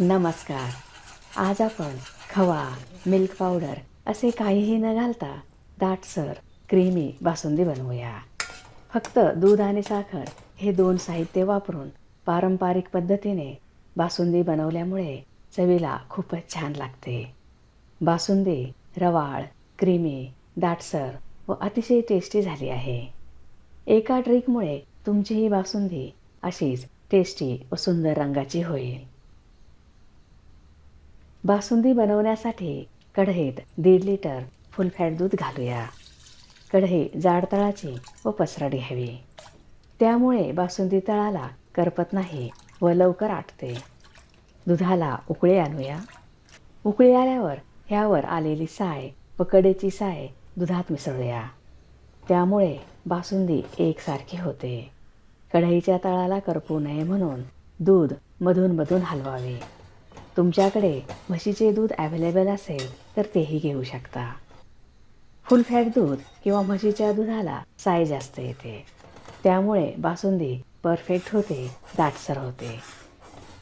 नमस्कार. आज आपण खवा मिल्क पावडर असे काहीही न घालता दाटसर क्रीमी बासुंदी बनवूया. फक्त दूध आणि साखर हे दोन साहित्य वापरून पारंपरिक पद्धतीने बासुंदी बनवल्यामुळे चवीला खूपच छान लागते. बासुंदी रवाळ क्रीमी दाटसर व अतिशय टेस्टी झाली आहे. एका ट्रिकमुळे तुमची ही बासुंदी अशीच टेस्टी व सुंदर रंगाची होईल. बासुंदी बनवण्यासाठी कढईत दीड लिटर फुल फॅट दूध घालूया. कढई जाड तळाची व पसरडी हवी. त्यामुळे बासुंदी तळाला करपत नाही व लवकर आटते. दुधाला उकळी आणूया. उकळी आल्यावर ह्यावर आलेली साय व कडेची साय दुधात मिसळूया. त्यामुळे बासुंदी एकसारखी होते. कढईच्या तळाला करपू नये म्हणून दूध मधून मधून हलवावे. तुमच्याकडे म्हशीचे दूध ॲव्हेलेबल असेल तर तेही घेऊ शकता. फुल फॅट दूध किंवा म्हशीच्या दुधाला साय जास्त येते. त्यामुळे बासुंदी परफेक्ट होते दाटसर होते.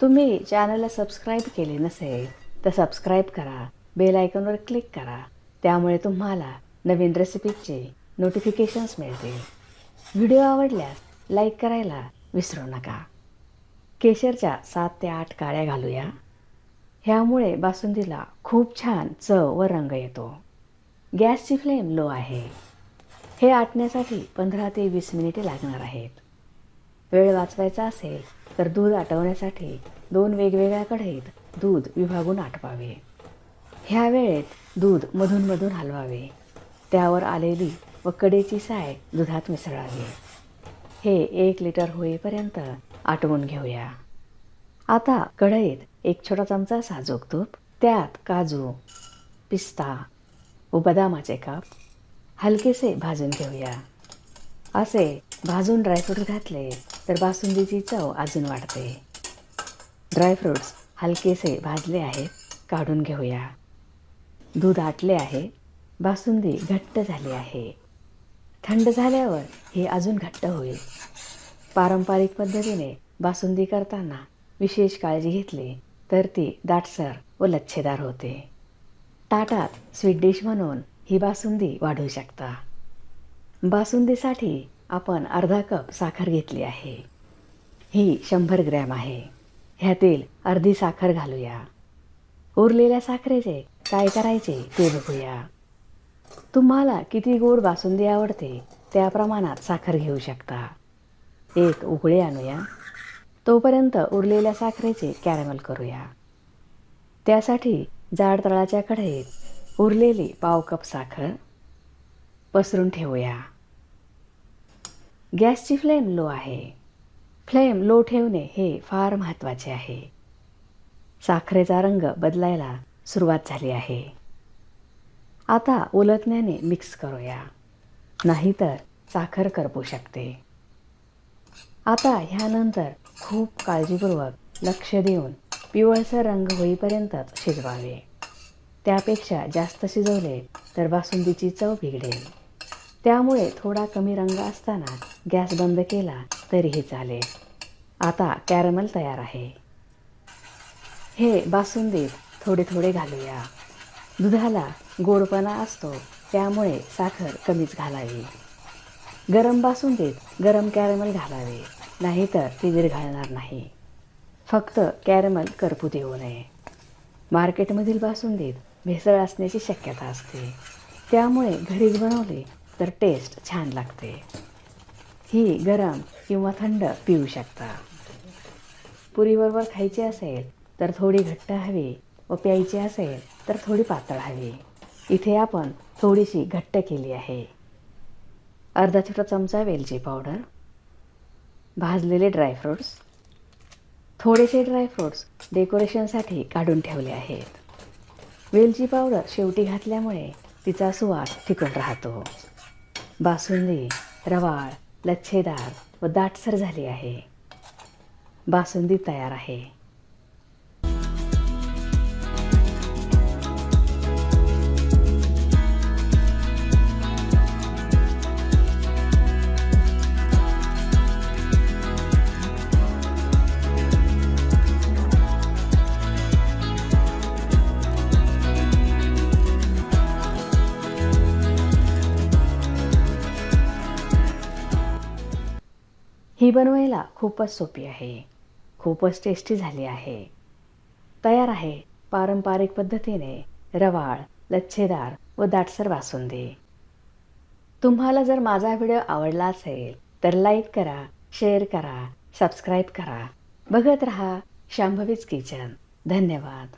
तुम्ही चॅनलला सबस्क्राईब केले नसेल तर सबस्क्राईब करा बेल आयकॉनवर क्लिक करा. त्यामुळे तुम्हाला नवीन रेसिपीचे नोटिफिकेशन्स मिळतील. व्हिडिओ आवडल्यास लाईक करायला विसरू नका. केशरच्या सात ते आठ काळ्या घालूया. ह्यामुळे बासुंदीला खूप छान चव व रंग येतो. गॅसची फ्लेम लो आहे. हे आटण्यासाठी पंधरा ते वीस मिनिटे लागणार आहेत. वेळ वाचवायचा असेल तर दूध आटवण्यासाठी दोन वेगवेगळ्या कढईत दूध विभागून आटवावे. ह्या वेळेत दूध मधून मधून हलवावे. त्यावर आलेली व कडेची साय दुधात मिसळावी. हे एक लिटर होईपर्यंत आटवून घेऊया. आता कढईत एक छोटा चमचा साजूक तूप त्यात काजू पिस्ता व बदामाचे काप. हलकेसे भाजून घेऊया. असे भाजून ड्रायफ्रूट घातले तर बासुंदीची चव अजून वाढते. ड्रायफ्रूट्स हलकेसे भाजले आहेत काढून घेऊया. दूध आटले आहे बासुंदी घट्ट झाली आहे. थंड झाल्यावर हे अजून घट्ट होईल. पारंपरिक पद्धतीने बासुंदी करताना विशेष काळजी घेतली तर ती दाटसर व लच्छेदार होते. ताटात स्वीट डिश म्हणून ही बासुंदी वाढू शकता. बासुंदीसाठी आपण अर्धा कप साखर घेतली आहे. ही शंभर ग्रॅम आहे. ह्यातील अर्धी साखर घालूया. उरलेल्या साखरेचे काय करायचे ते बघूया. तुम्हाला किती गोड बासुंदी आवडते त्या प्रमाणात साखर घेऊ शकता. एक उकळी आणूया. तोपर्यंत उरलेल्या साखरेचे कॅरमल करूया. त्यासाठी जाड तळाच्या कढईत उरलेली पाव कप साखर पसरून ठेवूया. गॅसची फ्लेम लो आहे. फ्लेम लो ठेवणे हे फार महत्त्वाचे आहे. साखरेचा रंग बदलायला सुरुवात झाली आहे. आता उलटण्याने मिक्स करूया. नाहीतर साखर करपू शकते. आता ह्यानंतर खूप काळजीपूर्वक लक्ष देऊन पिवळसर रंग होईपर्यंतच शिजवावे. त्यापेक्षा जास्त शिजवले तर बासुंदीची चव बिघडेल. त्यामुळे थोडा कमी रंग असताना गॅस बंद केला तरीही चालेल. आता कॅरमल तयार आहे. हे बासुंदीत थोडे थोडे घालूया. दुधाला गोडपणा असतो त्यामुळे साखर कमीच घालावी. गरम बासुंदीत गरम कॅरमल घालावे. नाहीतर ती विरघळणार नाही. फक्त कॅरमल करपू देऊ नये. मार्केटमधील बासुंदीत भेसळ असण्याची शक्यता असते. त्यामुळे घरीच बनवली तर टेस्ट छान लागते. ही गरम किंवा थंड पिऊ शकता. पुरीबरोबर खायची असेल तर थोडी घट्ट हवी व प्यायची असेल तर थोडी पातळ हवी. इथे आपण थोडीशी घट्ट केली आहे. अर्धा छोटा चमचा वेलची पावडर भाजलेले ड्रायफ्रूट्स थोडेसे ड्रायफ्रूट्स डेकोरेशनसाठी काढून ठेवले आहेत. वेलची पावडर शेवटी घातल्यामुळे तिचा सुवास टिकून राहतो. बासुंदी रवाळ लच्छेदार व दाटसर झाली आहे. बासुंदी तयार आहे. ही बनवायला खूपच सोपी आहे. खूपच टेस्टी झाली आहे. तयार आहे. पारंपरिक पद्धतीने रवाळ लच्छेदार व दाटसर बासुंदी तुम्हाला जर माझा व्हिडिओ आवडला असेल तर लाईक करा शेअर करा सबस्क्राईब करा. बघत रहा शांभवीच किचन. धन्यवाद.